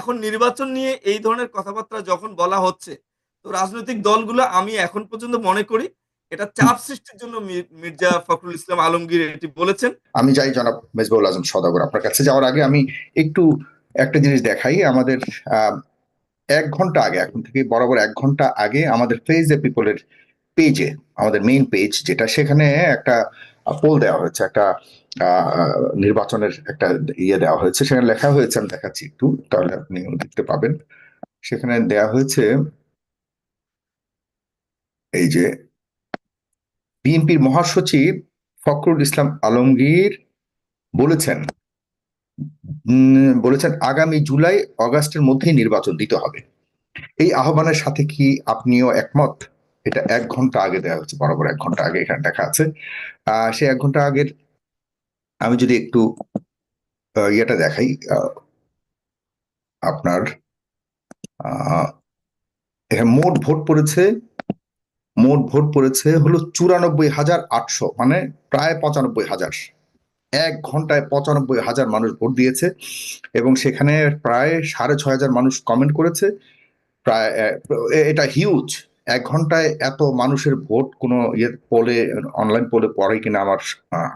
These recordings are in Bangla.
এখন নির্বাচন নিয়ে এই ধরনের কথাবার্তা যখন বলা হচ্ছে, তো রাজনৈতিক দলগুলো আমি এখন পর্যন্ত মনে করি এটা চাপ সৃষ্টির জন্য মির্জা ফখরুল ইসলাম আলমগীর এটি বলেছেন। আমি যাই জনাব মেজবাউল আজম সদাগর, আপনার কাছে যাওয়ার আগে আমি একটু একটা জিনিস দেখাই। আমাদের এক ঘণ্টা আগে, এখন থেকে বরাবর এক ঘণ্টা আগে আমাদের ফেস দ্য পিপলের পেজে আমাদের মেইন পেজ যেটা সেখানে একটা পোল দেওয়া হয়েছে, একটা নির্বাচনের একটা ইয়ে দেওয়া হয়েছে। সেখানে লেখা হয়েছে, আমি দেখাচ্ছি একটু, তাহলে আপনি দেখতে পাবেন। সেখানে দেওয়া হয়েছে, এই যে, বিএনপির মহাসচিব ফখরুল ইসলাম আলমগীর বলেছেন বলেছেন আগামী জুলাই অগাস্টের মধ্যেই নির্বাচন দিতে হবে। এই আহ্বানের সাথে কি আপনিও একমত? এটা এক ঘণ্টা আগে দেওয়া হচ্ছে বরাবর এক ঘণ্টা আগে এখানে দেখা আছে। আহ, সে এক ঘণ্টা আগের আমি যদি একটু ইয়েটা দেখাই আপনার এখানে মোট ভোট পড়েছে, মোট ভোট পড়েছে হলো চুরানব্বই হাজার আটশো মানে প্রায় পঁচানব্বই হাজার। এক ঘন্টায় পঁচানব্বই হাজার মানুষ ভোট দিয়েছে এবং সেখানে প্রায় সাড়ে ছয় হাজার মানুষ কমেন্ট করেছে। প্রায় এটা হিউজ এক ঘন্টায় এত মানুষের ভোট কোনো ইয়ে পোলে অনলাইন পোলে পড়ে কিনা আমার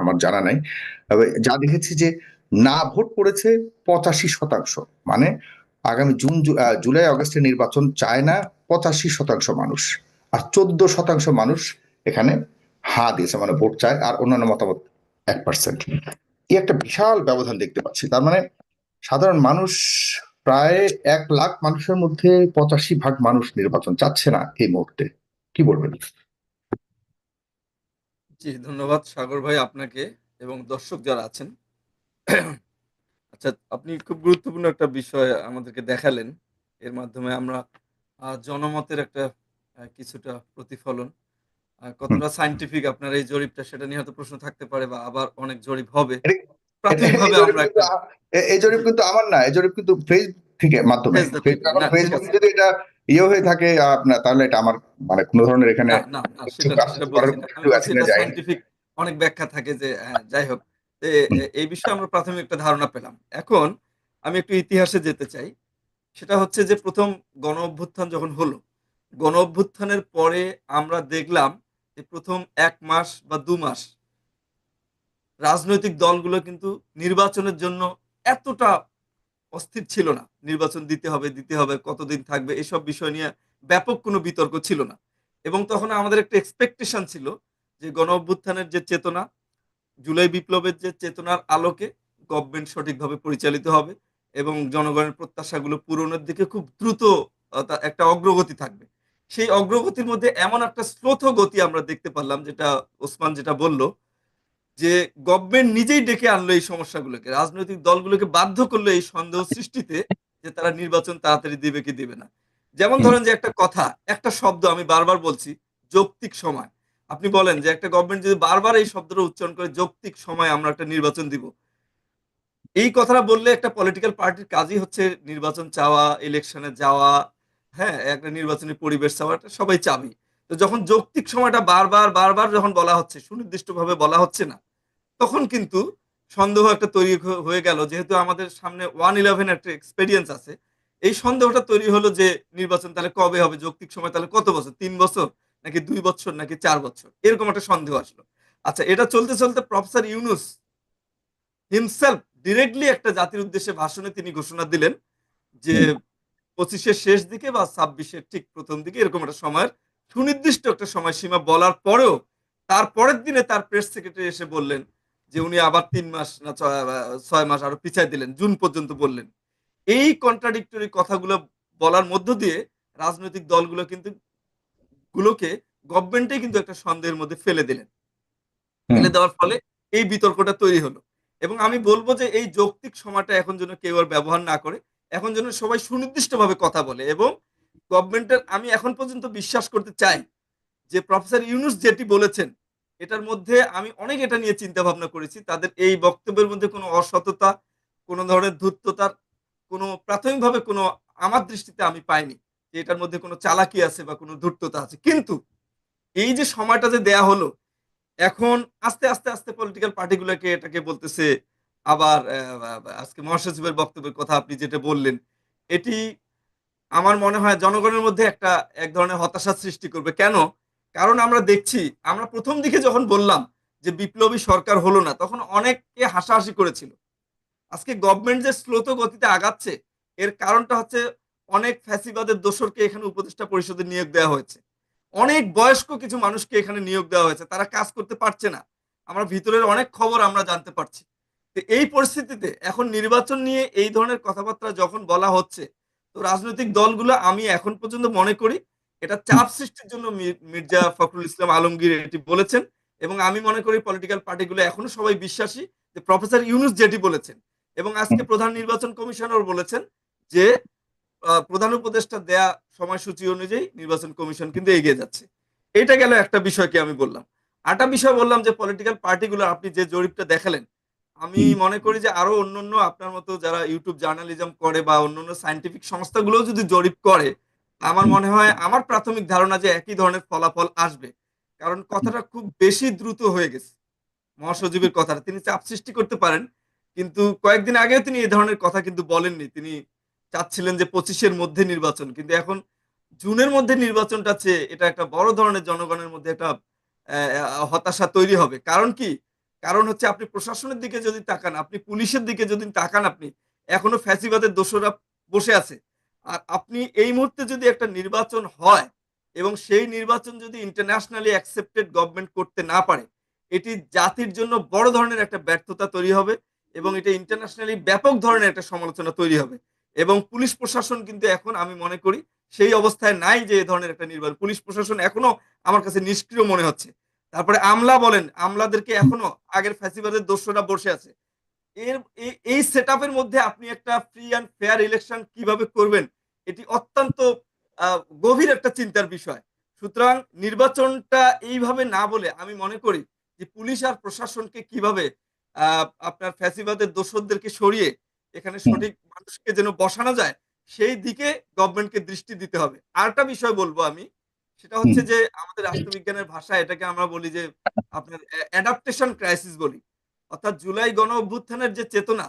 আমার জানা নাই। তবে যা দেখেছি যে না ভোট পড়েছে পঁচাশি শতাংশ। মানে আগামী জুন জুলাই, আগস্টের নির্বাচন চায় না পঁচাশি শতাংশ মানুষ। আর চোদ্দ শতাংশ মানুষ এখানে হা দিয়েছে মানে ভোট চায়, আর অন্যান্য মতামত এক পার্সেন্ট এই একটা বিশাল ব্যবধান দেখতে পাচ্ছি। তার মানে সাধারণ মানুষ প্রায় এক লাখ মানুষের মধ্যে পঁচাশি ভাগ মানুষ নির্বাচন চাচ্ছে না এই মুহূর্তে। কি বলবেন? জি ধন্যবাদ সাগর ভাই আপনাকে এবং দর্শক যারা আছেন। আচ্ছা আপনি খুব গুরুত্বপূর্ণ একটা বিষয় আমাদেরকে দেখালেন। এর মাধ্যমে আমরা জনমতের একটা কিছুটা প্রতিফলন। কতটা সাইন্টিফিক আপনার এই জরিপটা সেটা নিয়ে হয়তো প্রশ্ন থাকতে পারে বা আবার অনেক জরিপ হবে। প্রাথমিকভাবে এই জরিপ আমরা কিন্তু একটা এই জরিপ কিন্তু আমার না এই জরিপ কিন্তু ফেসবুক থেকে মাধ্যমে ফেসবুকে। যদি এটা ইয়ে হয়ে থাকে আপনার তাহলে এটা আমার মানে কোনো ধরনের এখানে অনেক ব্যাখ্যা থাকে যে যাই হোক এই বিষয়ে আমরা প্রাথমিক একটা ধারণা পেলাম। এখন আমি একটু ইতিহাসে যেতে চাই। সেটা হচ্ছে যে প্রথম গণ অভ্যুত্থান যখন হলো গণ অভ্যুত্থানের পরে আমরা দেখলাম যে প্রথম এক মাস বা দু মাস রাজনৈতিক দলগুলো কিন্তু নির্বাচনের জন্য এতটা অস্থির ছিল না। নির্বাচন দিতে হবে দিতে হবে, কতদিন থাকবে, এসব বিষয় নিয়ে ব্যাপক কোনো বিতর্ক ছিল না। এবং তখন আমাদের একটা এক্সপেকটেশন ছিল যে গণ অভ্যুত্থানের যে চেতনা, জুলাই বিপ্লবের যে চেতনার আলোকে গভর্নমেন্ট সঠিকভাবে পরিচালিত হবে এবং জনগণের প্রত্যাশাগুলো পূরণের দিকে খুব দ্রুত একটা অগ্রগতি থাকবে। সেই অগ্রগতির মধ্যে এমন একটা স্লোথ গতি আমরা দেখতে পারলাম, যেটা ওসমান যেটা বলল যে গভর্নমেন্ট নিজেই ডেকে আনলো এই সমস্যাগুলোকে। রাজনৈতিক দলগুলোকে বাধ্য করল এই সন্দেহ সৃষ্টিতে যে তারা নির্বাচন তাড়াতাড়ি দিবে কি দিবে না। যেমন ধরেন যে একটা কথা একটা শব্দ আমি বারবার বলছি যৌক্তিক সময়। আপনি বলেন যে একটা গভর্নমেন্ট যদি বারবার এই শব্দটা উচ্চারণ করে যৌক্তিক সময় আমরা একটা নির্বাচন দিব। এই কথাটা বললে একটা পলিটিক্যাল পার্টির কাজই হচ্ছে নির্বাচন চাওয়া ইলেকশনে যাওয়া হ্যাঁ একটা নির্বাচনী পরিবেশ চাওয়া এটা সবাই চাবি তো যখন যৌক্তিক সময়টা বারবার বারবার যখন বলা হচ্ছে সুনির্দিষ্টভাবে বলা হচ্ছে না তখন কিন্তু সন্দেহ একটা তৈরি হয়ে গেল, যেহেতু আমাদের সামনে ওয়ান ইলেভেন একটা এক্সপেরিয়েন্স আছে। এই সন্দেহটা তৈরি হলো যে, নির্বাচন তাহলে কবে হবে, যৌক্তিক সময় তাহলে কত বছর, তিন বছর, নাকি দুই বছর, নাকি চার বছর? এরকম একটা সন্দেহ আসলো। আচ্ছা এটা চলতে চলতে প্রফেসর ইউনুস হিমসেলফ ডিরেক্টলি একটা জাতির উদ্দেশ্যে ভাষণে তিনি ঘোষণা দিলেন যে, পঁচিশের শেষ দিকে বা ছাব্বিশের ঠিক প্রথম দিকে এরকম একটা সময়ের সুনির্দিষ্ট একটা সময়সীমা বলার পরেও তার পরের দিনে তার প্রেস সেক্রেটারি এসে বললেন যে উনি আবার তিন মাস না ছয় মাস আরও পিছাই দিলেন জুন পর্যন্ত বললেন। এই কন্ট্রাডিক্টরি কথাগুলো বলার মধ্য দিয়ে রাজনৈতিক দলগুলো কিন্তু গুলোকে গভর্নমেন্টে কিন্তু একটা সন্দেহের মধ্যে ফেলে দিলেন। ফেলে দেওয়ার ফলে এই বিতর্কটা তৈরি হলো। এবং আমি বলব যে এই যৌক্তিক সময়টা এখন যেন কেউ আর ব্যবহার না করে এখন যেন সবাই সুনির্দিষ্টভাবে কথা বলে এবং গভর্নমেন্টের আমি এখন পর্যন্ত বিশ্বাস করতে চাই যে প্রফেসর ইউনুস যেটি বলেছেন এটার মধ্যে আমি অনেক এটা নিয়ে চিন্তা ভাবনা করেছি। তাদের এই বক্তব্যের মধ্যে কোনো অসততা, কোনো ধরনের ধূর্ততার, কোনো প্রাথমিকভাবে কোনো আমার দৃষ্টিতে আমি পাইনি যে এটার মধ্যে কোনো চালাকি আছে বা কোনো ধূর্ততা আছে। কিন্তু এই যে সময়টা যে দেয়া হলো, এখন আস্তে আস্তে আস্তে পলিটিক্যাল পার্টিগুলোকে এটাকে বলতেছে আবার আজকে মহাসচিবের বক্তব্যের কথা আপনি যেটা বললেন, এটি আমার মনে হয় জনগণের মধ্যে একটা, এক ধরনের হতাশা সৃষ্টি করবে। কেন? কারণ আমরা দেখছি, আমরা প্রথম দিকে যখন বললাম যে বিপ্লবী সরকার হলো না, তখন অনেকে হাসাহাসি করেছিল। আজকে গভর্নমেন্ট যে স্লোত গতিতে আগাচ্ছে, এর কারণটা হচ্ছে অনেক ফ্যাসিবাদের দোসরকে এখানে উপদেষ্টা পরিষদে নিয়োগ দেওয়া হয়েছে। অনেক বয়স্ক কিছু মানুষকে এখানে নিয়োগ দেওয়া হয়েছে, তারা কাজ করতে পারছে না। আমরা ভিতরের অনেক খবর আমরা জানতে পারছি। তো এই পরিস্থিতিতে এখন নির্বাচন নিয়ে এই ধরনের কথাবার্তা যখন বলা হচ্ছে, তো রাজনৈতিক দলগুলো আমি এখন পর্যন্ত মনে করি এটা চাপ সৃষ্টির জন্য মির্জা ফখরুল ইসলাম আলমগীর এটি বলেছেন এবং আমি মনে করি পলিটিক্যাল পার্টিগুলো এখনও সবাই বিশ্বাসী যে প্রফেসর ইউনুস যেটি বলেছেন এবং আজকে প্রধান নির্বাচন কমিশনার বলেছেন যে প্রধান উপদেষ্টা দেয়া সময়সূচি অনুযায়ী নির্বাচন কমিশন কিন্তু এগিয়ে যাচ্ছে। এটা গেল একটা বিষয়কে আমি বললাম। আরেকটা বিষয় বললাম যে পলিটিক্যাল পার্টিগুলো আপনি যে জরিপটা দেখালেন আমি মনে করি যে আরও অন্যান্য আপনার মতো যারা ইউটিউব জার্নালিজম করে বা অন্যান্য সায়েন্টিফিক সংস্থাগুলো যদি জরিপ করে আমার মনে হয় আমার প্রাথমিক ধারণা যে একই ধরনের ফলাফল আসবে। কারণ কথাটা খুব বেশি দ্রুত হয়ে গেছে। মহাসচিবের কথাটা। তিনি চাপ সৃষ্টি করতে পারেন, কিন্তু কয়েকদিন আগেও তিনি এ ধরনের কথা কিন্তু বলেননি। তিনি চাচ্ছিলেন যে পঁচিশের মধ্যে নির্বাচন, কিন্তু এখন জুনের মধ্যে নির্বাচনটা চেয়ে এটা একটা বড় ধরনের জনগণের মধ্যে একটা হতাশা তৈরি হবে। কারণ কি? কারণ হচ্ছে আপনি প্রশাসনের দিকে যদি তাকান, আপনি পুলিশের দিকে যদি তাকান আপনি, এখনও ফ্যাসিবাদের দোষরা বসে আছে। আর আপনি এই মুহূর্তে যদি একটা নির্বাচন হয় এবং সেই নির্বাচন যদি ইন্টারন্যাশনালি অ্যাকসেপ্টেড গভর্নমেন্ট করতে না পারে, এটি জাতির জন্য বড় ধরনের একটা ব্যর্থতা তৈরি হবে এবং এটা ইন্টারন্যাশনালি ব্যাপক ধরনের একটা সমালোচনা তৈরি হবে। এবং পুলিশ প্রশাসন কিন্তু এখন আমি মনে করি সেই অবস্থায় নাই যে এই ধরনের একটা নির্বাচন। পুলিশ প্রশাসন এখনও আমার কাছে নিষ্ক্রিয় মনে হচ্ছে। তারপরে আমলা বলেন, আমলাদেরকে এখনও আগের ফ্যাসিবাদের দোষরা বসে আছে। এর এই- সেট মধ্যে আপনি একটা ফ্রি অ্যান্ড ফেয়ার ইলেকশন কীভাবে করবেন এটি অত্যন্ত গভীর একটা চিন্তার বিষয়। সুতরাং নির্বাচনটা এইভাবে না বলে আমি মনে করি যে পুলিশ আর প্রশাসনকে কীভাবে আহ, আপনার ফ্যাসিবাদের দোষরদেরকে সরিয়ে এখানে সঠিক মানুষকে যেন বসানো যায় সেই দিকে গভর্নমেন্টকে দৃষ্টি দিতে হবে। আরেকটা বিষয় বলব আমি সেটা হচ্ছে যে আমাদের রাষ্ট্রবিজ্ঞানের ভাষায় এটাকে আমরা বলি যে আপনার অ্যাডাপ্টেশন ক্রাইসিস বলি। অর্থাৎ জুলাই গণ অভ্যুত্থানের যে চেতনা,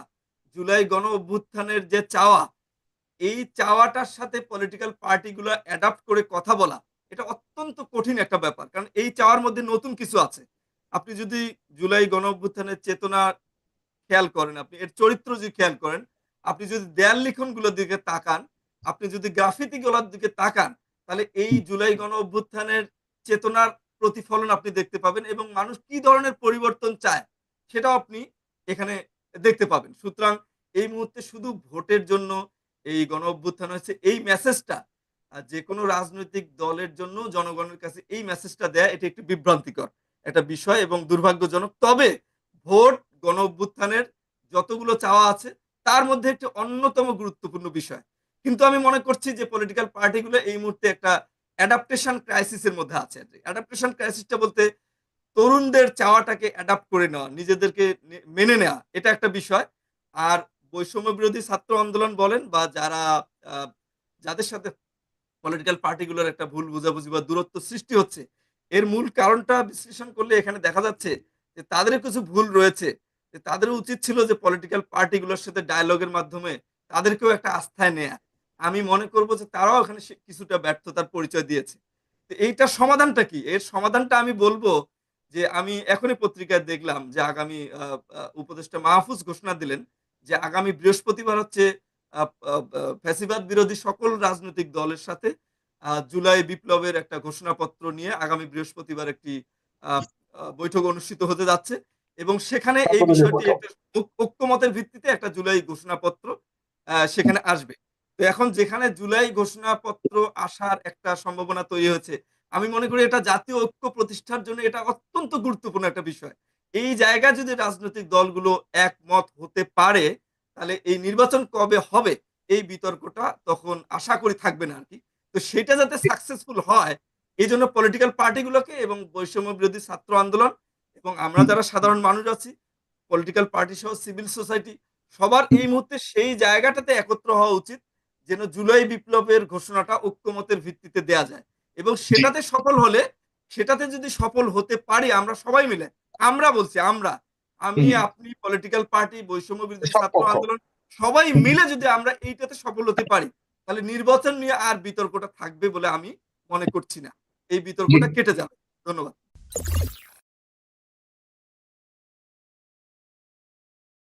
জুলাই গণ অভ্যুত্থানের যে চাওয়া, এই চাওয়াটার সাথে পলিটিক্যাল পার্টিগুলো অ্যাডাপ্ট করে কথা বলা, এটা অত্যন্ত কঠিন একটা ব্যাপার। কারণ এই চাওয়ার মধ্যে নতুন কিছু আছে। আপনি যদি জুলাই গণ অভ্যুত্থানের চেতনা খেয়াল করেন, আপনি এর চরিত্র যদি খেয়াল করেন, আপনি যদি দেয়াল লিখনগুলোর দিকে তাকান, আপনি যদি গ্রাফিতি গুলোর দিকে তাকান, তাহলে এই জুলাই গণ অভ্যুত্থানের চেতনার প্রতিফলন আপনি দেখতে পাবেন এবং মানুষ কি ধরনের পরিবর্তন চায় সেটাও আপনি এখানে দেখতে পাবেন। সুতরাং এই মুহূর্তে শুধু ভোটের জন্য এই গণ অভ্যুত্থান হয়েছে। এই মেসেজটা যে কোনো রাজনৈতিক দলের জন্য জনগণের কাছে এই মেসেজটা দেয়া, এটা একটু বিভ্রান্তিকর একটা বিষয় এবং দুর্ভাগ্যজনক। তবে ভোট গণ অভ্যুত্থানের যতগুলো চাওয়া আছে, তার মধ্যে একটি অন্যতম গুরুত্বপূর্ণ বিষয়। কিন্তু আমি মনে করছি যে পলিটিক্যাল পার্টিগুলো এই মুহূর্তে একটা অ্যাডাপ্টেশন ক্রাইসিসের মধ্যে আছে। অ্যাডাপ্টেশন ক্রাইসিসটা বলতে তরুণদের চাওয়াটাকে অ্যাডাপ্ট করে নেওয়া, নিজেদেরকে মেনে নেওয়া, এটা একটা বিষয়। আর বৈষম্য বিরোধী ছাত্র আন্দোলন বলেন বা যারা যাদের সাথে পলিটিক্যাল পার্টিগুলোর একটা ভুল বোঝাবুঝি বা দূরত্ব সৃষ্টি হচ্ছে, এর মূল কারণটা বিশ্লেষণ করলে এখানে দেখা যাচ্ছে যে তাদের কিছু ভুল রয়েছে। যে তাদের উচিত ছিল যে পলিটিক্যাল পার্টিগুলোর সাথে ডায়ালগের মাধ্যমে তাদেরকেও একটা আস্থায় নেয়া। আমি মনে করব যে তারাও এখানে কিছুটা ব্যর্থতার পরিচয় দিয়েছে। তো এইটার সমাধানটা কি? এর সমাধানটা আমি বলব যে আমি এখনই পত্রিকায় দেখলাম যে আগামী উপদেষ্টা মাহফুজ ঘোষণা দিলেন যে আগামী বৃহস্পতিবার হচ্ছে ফ্যাসিবাদ বিরোধী সকল রাজনৈতিক দলের সাথে জুলাই বিপ্লবের একটা ঘোষণাপত্র নিয়ে আগামী বৃহস্পতিবার একটি বৈঠক অনুষ্ঠিত হতে যাচ্ছে এবং সেখানে এই বিষয়টি ঐক্যমতের ভিত্তিতে একটা জুলাই ঘোষণাপত্র আহ, সেখানে আসবে। তো এখন যেখানে জুলাই ঘোষণাপত্র আসার একটা সম্ভাবনা তৈরি হয়েছে আমি মনে করি এটা জাতীয় ঐক্য প্রতিষ্ঠার জন্য এটা অত্যন্ত গুরুত্বপূর্ণ একটা বিষয়। এই জায়গায় যদি রাজনৈতিক দলগুলো একমত হতে পারে, তাহলে এই নির্বাচন কবে হবে এই বিতর্কটা তখন আশা করি থাকবে না আর কি তো সেটা যাতে সাকসেসফুল হয় এই জন্য পলিটিক্যাল পার্টিগুলোকে এবং বৈষম্য বিরোধী ছাত্র আন্দোলন এবং আমরা যারা সাধারণ মানুষ আছি পলিটিক্যাল পার্টি সহ সিভিল সোসাইটি সবার এই মুহূর্তে সেই জায়গাটাতে একত্র হওয়া উচিত, যেন জুলাই বিপ্লবের ঘোষণাটা ঐক্যমতের ভিত্তিতে দেয়া যায়। এবং সেটাতে সফল হলে সেটাতে যদি সফল হতে পারি আমরা সবাই মিলে আমরা বলছি আমরা আমি আপনি পলিটিক্যাল পার্টি বৈষম্য বিরোধী ছাত্র আন্দোলন সবাই মিলে যদি আমরা এইটাতে সফল হতে পারি তাহলে নির্বাচন নিয়ে আর বিতর্কটা থাকবে বলে আমি মনে করছি না। এই বিতর্কটা কেটে যাবে। ধন্যবাদ।